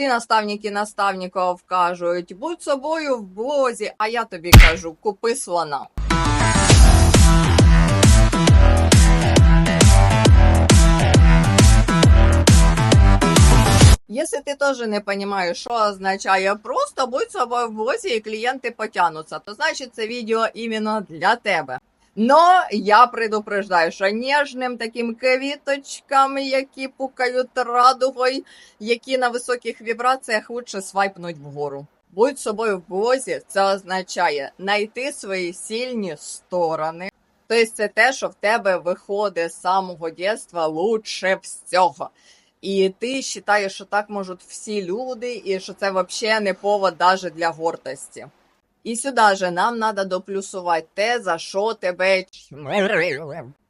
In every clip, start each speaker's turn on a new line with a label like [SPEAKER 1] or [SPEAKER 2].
[SPEAKER 1] Всі наставники наставників кажуть, будь собою в блозі, а я тобі кажу, купи слона. Если ты тоже не понимаешь, що означає просто будь собою в блозі і клієнти потягнуться, то значить це відео іменно для тебе. Но я предупреждаю, що ніжним таким квіточкам, які пукають радугою, які на високих вібраціях лучше свайпнуть вгору. Будь собою в блозі, це означає знайти свої сильні сторони. Тобто це те, що в тебе виходить з самого дитинства лучше всього. І ти вважаєш, що так можуть всі люди, і що це взагалі не повод даже для гордості. І сюди же нам треба доплюсувати те, за що тебе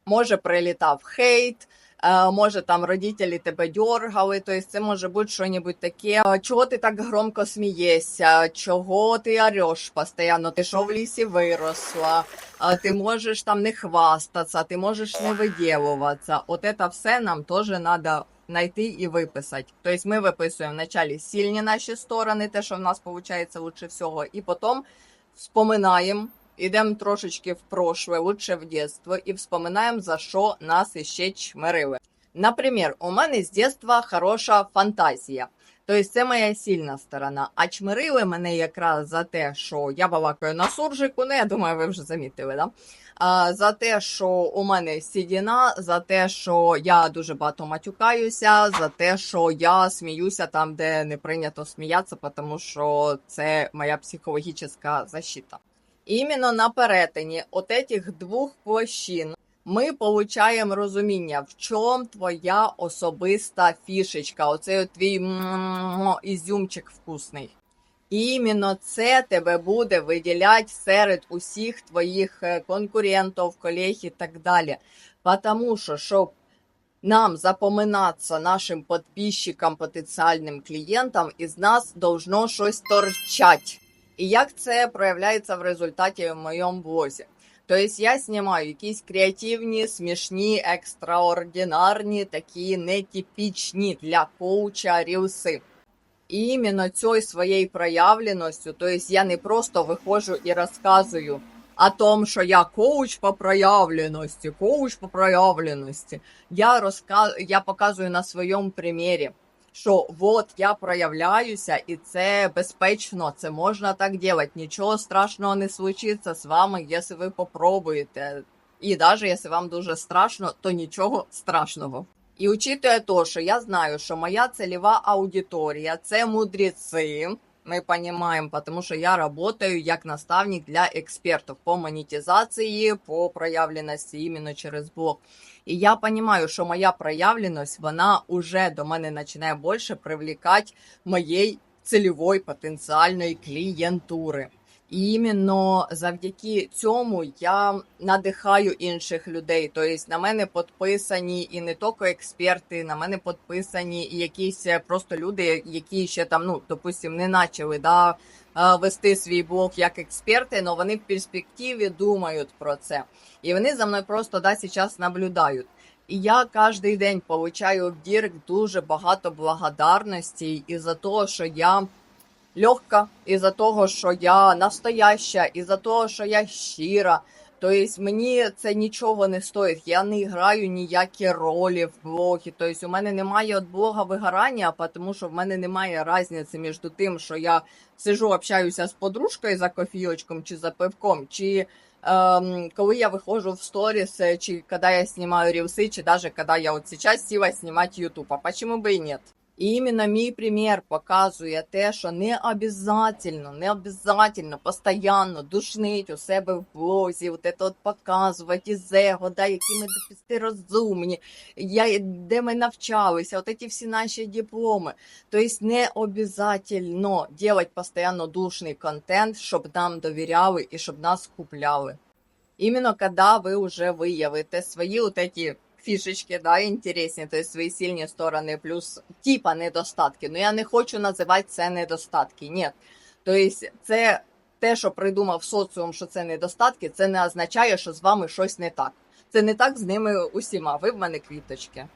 [SPEAKER 1] може прилітав хейт, е, може там родителі тебе дергали, тобто це може бути щось таке. Чого ти так громко смієшся, чого ти ореш постійно, ти що в лісі виросла, ти можеш там не хвастатися, ти можеш не виділуватися. От це все нам теж треба знайти і виписати. Тобто ми виписуємо вначалі сильные наші сторони, те, що в нас виходить лучше всього, і потім вспоминаем, идем трошечки в прошлое, лучше в детство, і вспоминаем, за що нас еще чмирили. Наприклад, у мене з детства хороша фантазія. Тобто це моя сильна сторона. А чмирили мене якраз за те, що я балакаю на суржику, ну я думаю, ви вже замітили, да? А, за те, що у мене сідіна, за те, що я дуже багато матюкаюся, за те, що я сміюся там, де не прийнято сміятися, тому що це моя психологічна защита. Іменно на перетині от этих двох площин ми получаємо розуміння, в чому твоя особиста фішечка, оцей твій ізюмчик вкусний. Іменно це тебе буде виділяти серед усіх твоїх е, конкурентів, колег і так далі. Потому що, щоб нам запоминатися нашим підписчикам, потенціальним клієнтам, із нас должно щось торчать. І як це проявляється в результаті в моєму блозі? Тобто я знімаю якісь креативні, смішні, екстраординарні, такі нетипічні для коуча рілси. І іменно цією своєю проявленістю, тобто я не просто виходжу і розказую о том, що я коуч по проявленості, коуч по проявленості. Я розказ... я показую на своєму примірі, що от я проявляюся, і це безпечно, це можна так робити. Нічого страшного не случиться з вами, якщо ви попробуєте. І навіть якщо вам дуже страшно, то нічого страшного. І учитує то, що я знаю, що моя цільова аудиторія це мудреці. Ми понимаем, тому що я работаю як наставник для експертів по монетизации, по проявленості именно через блог. І я понимаю, що моя проявленість, вона вже до мене начинает більше привлекати моєї цільової потенціальної клієнтури. І іменно завдяки цьому я надихаю інших людей. Тобто на мене підписані і не тільки експерти, на мене підписані і якісь е, просто люди, які ще там, ну допустим, не почали да, е, вести свій блог як експерти, але вони в перспективі думають про це. І вони за мною просто да, зараз наблюдають. І я кожен день получаю в Дірк дуже багато благодарності із-за того, що я легка, із-за того, що я настояща, із-за того, що я щира. Тобто мені це нічого не стоїть. Я не граю ніякі ролі в блогі. Тобто у мене немає від блога вигорання, тому що в мене немає різниці між тим, що я сижу, общаюся з подружкою за кофійочком чи за пивком, чи ем, коли я виходжу в сторіс, е, чи коли я знімаю рілси, чи навіть коли я от зараз сіла знімати YouTube. А почему би і ні? І іменно мій примір показує те, що не обязательно, не обязательно постоянно душнить у себе в блозі, от це от показувати із его, да, які ми допусти розумні, я, де ми навчалися, от ці всі наші дипломи. Тобто не обязательно делать постоянно душний контент, щоб нам довіряли і щоб нас купляли. Іменно коли ви вже виявите свої от эти фішечки, да, інтересні, тобто свої сильні сторони, плюс типа недостатки. Ну я не хочу називати це недостатки. Ні. Тобто, це те, що придумав соціум, що це недостатки, це не означає, що з вами щось не так. Це не так з ними усіма. Ви в мене квіточки.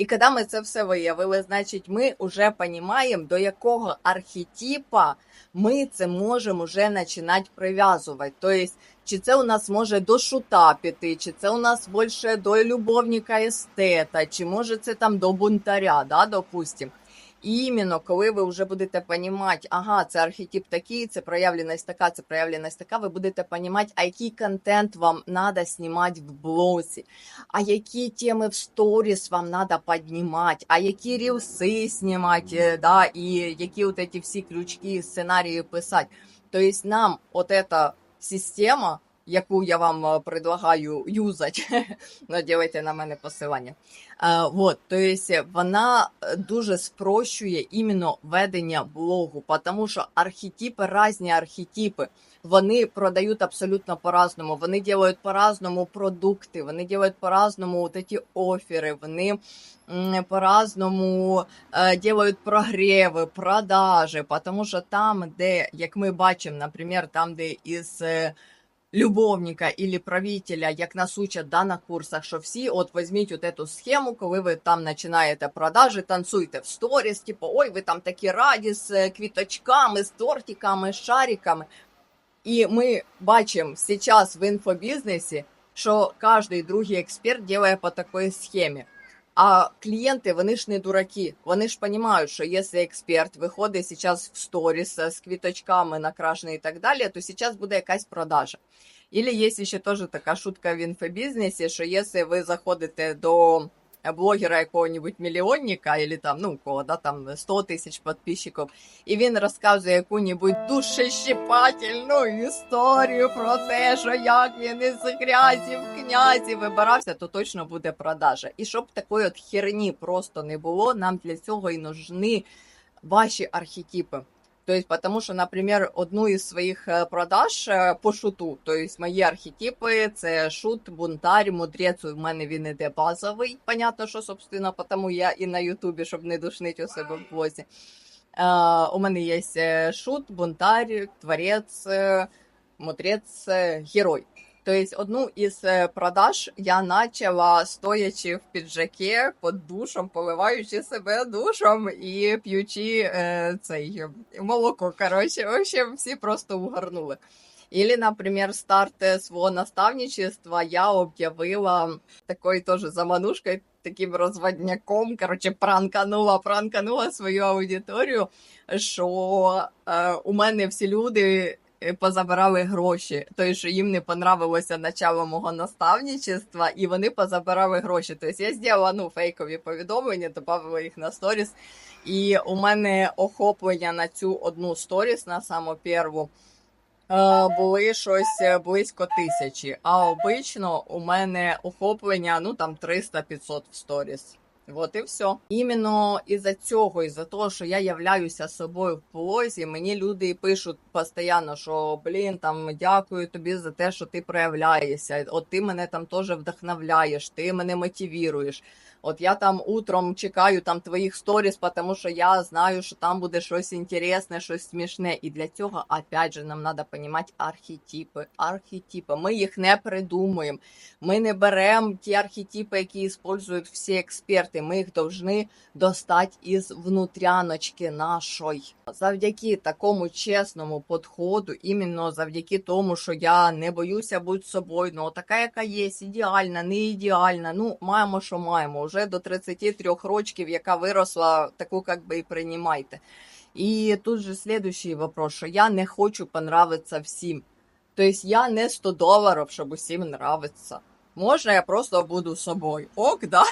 [SPEAKER 1] І коли ми це все виявили, значить, ми вже розуміємо, до якого архетипа ми це можемо вже починати прив'язувати. Тобто, чи це у нас може до шута піти, чи це у нас більше до любовника естета, чи може це там до бунтаря, да, допустим. Іменно коли ви вже будете розуміти, ага, це архетип такий, це проявленість така, це проявленість така, ви будете розуміти, а який контент вам треба знімати в блозі, а які теми в сторіс вам треба піднімати, а які рілси знімати, е, да, і які от ці всі ключки, сценарії писати. Тобто нам от эта система, яку я вам е, предлагаю юзати, наділайте на мене посилання. Вот, то есть вона е, дуже спрощує іменно ведення блогу, тому що архетипи, різні архетипи, вони продають абсолютно по-разному. Вони роблять по-разному продукти, вони роблять по-разному от ці офери, вони по-разному е, делают прогреви, продажі, тому що там, де, як ми бачимо, наприклад, там, де із е, любовника или правителя, як нас учать да, на курсах, що всі от візьміть от эту схему, коли ви там починаєте продажі, танцуйте в сторіс, типу, ой, ви там такі раді з е, квіточками, з тортиками, з шариками. І ми бачимо зараз в інфобізнесі, що кожен другий експерт робить по такій схемі. А клієнти, вони ж не дураки. Вони ж розуміють, що якщо експерт виходить зараз в сторіс е, з квіточками накрашений і так далі, то зараз буде якась продажа. Ілі є ще теж така шутка в інфобізнесі, що якщо ви заходите до блогера якого-нибудь мільйонника, или там, ну, кого, да, там 100 тисяч підписчиків, і він розказує яку-нибудь душещипательну історію про те, що як він із грязі в князі вибирався, то точно буде продажа. І щоб такої от херні просто не було, нам для цього і нужны ваші архетипи. То есть, потому що, наприклад, одну із своїх е, продаж е, по шуту, то есть мої архетипи це шут, бунтар, мудрець. У мене він іде базовий. Понятно, що собственно, тому я і на Ютубі, щоб не душнити у себе в блозі. Е, у мене є е, шут, бунтар, творець, е, мудрець, е, герой. Тобто одну із е, продаж я почала стоячи в піджакі під душом, поливаючи себе душом і п'ючи е, цей е, молоко. Коротше, в общем, всі просто угорнули. Или, например, старт свого наставничества я об'явила такою теж заманушкою, таким розводняком. Коротше, пранканула, пранканула свою аудиторію, що е, у мене всі люди позабирали гроші. Тобто, їм не понравилося начало мого наставничества, і вони позабирали гроші. Тобто я зробила ну, фейкові повідомлення, додавала їх на сторіс. І у мене охоплення на цю одну сторіс, на саму перву, е, були щось е, близько тисячі. А обично у мене охоплення ну там 300-500 в сторіс. Вот і все. Іменно із-за цього, із-за того, що я являюся собою в полозі, мені люди пишуть постійно, що блін, там дякую тобі за те, що ти проявляєшся. От ти мене там теж вдохновляєш, ти мене мотивуєш. От я там утром чекаю там твоїх сторіс, тому що я знаю, що там буде щось інтересне, щось смішне. І для цього, опять же, нам треба розуміти архетипи. Архетипи. Ми їх не придумуємо. Ми не беремо ті архетипи, які використовують всі експерти. Ми їх повинні достати із внутряночки нашої. Завдяки такому чесному підходу, іменно завдяки тому, що я не боюся бути собою, ну така, яка є, ідеальна, не ідеальна. Ну, маємо, що маємо. Уже до 33 років, яка виросла, таку як би і приймайте. І тут же следующий вопрос, що я не хочу понравиться всім. Тобто я не 100 доларів, щоб усім нравиться. Можна я просто буду собою. Ок, да?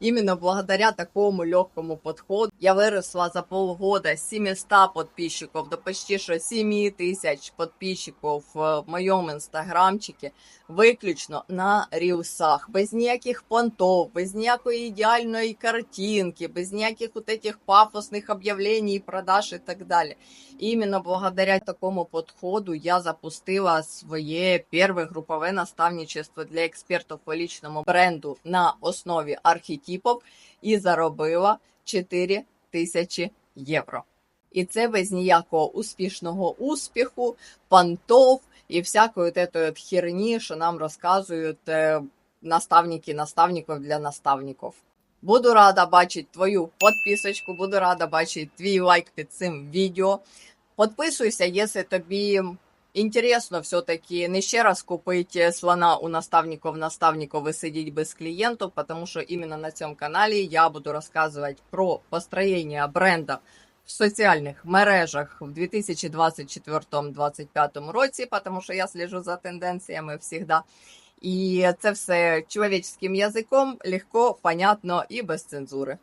[SPEAKER 1] Именно благодаря такому легкому подходу я выросла за полгода с 700 подписчиков до почти что 7 тысяч подписчиков в моем інстаграмчике виключно на рілсах, без ніяких понтов, без ніякої ідеальної картинки, без ніяких вот этих пафосних об'явлений, продаж і так далі. Іменно благодаря такому подходу я запустила своє перше групове наставничество для експертів по личному бренду на основі архетипів і заробила 4 тисячі євро. І це без ніякого успішного успіху, понтов і всякої от херні, що нам розказують е, наставники наставників для наставників. Буду рада бачити твою підписочку, буду рада бачити твій лайк під цим відео. Підписуйся, якщо тобі інтересно все-таки не ще раз купити слона у наставників наставників і сидіти без клієнтів, тому що іменно на цьому каналі я буду розказувати про построєння бренда в соціальних мережах в 2024-2025 році, тому що я слежу за тенденціями завжди. І це все чоловічським язиком, легко, понятно і без цензури.